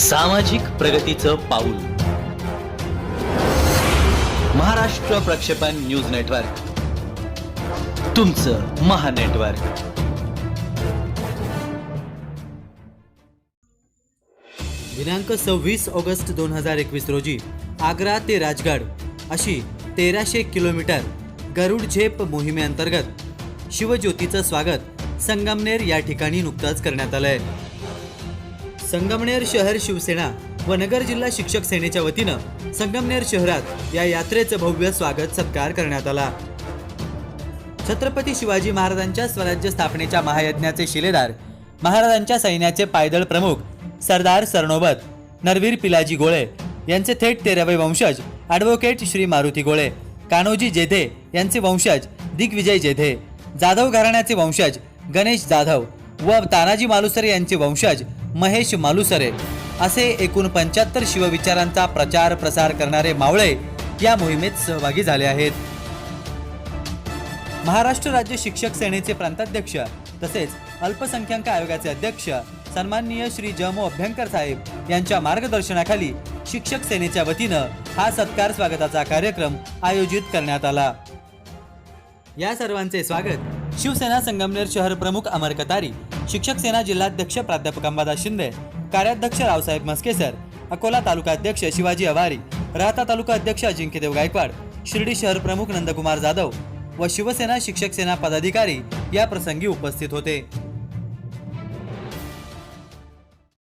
सामाजिक प्रगतीचं पाऊल. महाराष्ट्र प्रक्षेपण न्यूज नेटवर्क. तुमचं महानेटवर्क दिनांक सव्वीस ऑगस्ट दोन हजार एकवीस रोजी आग्रा ते राजगड अशी तेराशे किलोमीटर गरुड झेप मोहिमेअंतर्गत शिवज्योतीचं स्वागत संगमनेर या ठिकाणी नुकतंच करण्यात आलंय. संगमनेर शहर शिवसेना व नगर जिल्हा शिक्षक सेनेच्या वतीनं संगमनेर शहरात या यात्रेचं भव्य स्वागत सत्कार करण्यात आला. छत्रपती शिवाजी महाराजांच्या स्वराज्य स्थापनेच्या महायज्ञाचे शिलेदार महाराजांच्या सैन्याचे पायदळ प्रमुख सरदार सरनोबत नरवीर पिलाजी गोळे यांचे थेट तेरावे वंशज ॲडव्होकेट श्री मारुती गोळे कान्होजी जेधे यांचे वंशज दिग्विजय जेधे जाधव घराण्याचे वंशज गणेश जाधव व तानाजी मालुसरे यांचे वंशज महेश मालुसरे. असे एकूण पंच्याहत्तर शिवविचारांचा प्रचार प्रसार करणारे मावळे या मोहिमेत सहभागी झाले आहेत. महाराष्ट्र राज्य शिक्षक सेनेचे प्रांताध्यक्ष तसेच अल्पसंख्याक आयोगाचे अध्यक्ष सन्माननीय श्री जमो अभ्यंकर साहेब यांच्या मार्गदर्शनाखाली शिक्षक सेनेच्या वतीनं हा सत्कार स्वागताचा कार्यक्रम आयोजित करण्यात आला. या सर्वांचे स्वागत शिवसेना संगमनेर शहर प्रमुख अमर कतारी शिक्षक सेना जिल्हाध्यक्ष प्राध्यापक अंबादास शिंदे कार्याध्यक्ष रावसाहेब मस्केसर अकोला तालुका अध्यक्ष शिवाजी अवारी राहता तालुका अध्यक्ष अजिंक्यदेव गायकवाड शिर्डी शहर प्रमुख नंदकुमार जाधव व शिवसेना शिक्षक सेना पदाधिकारी या प्रसंगी उपस्थित होते.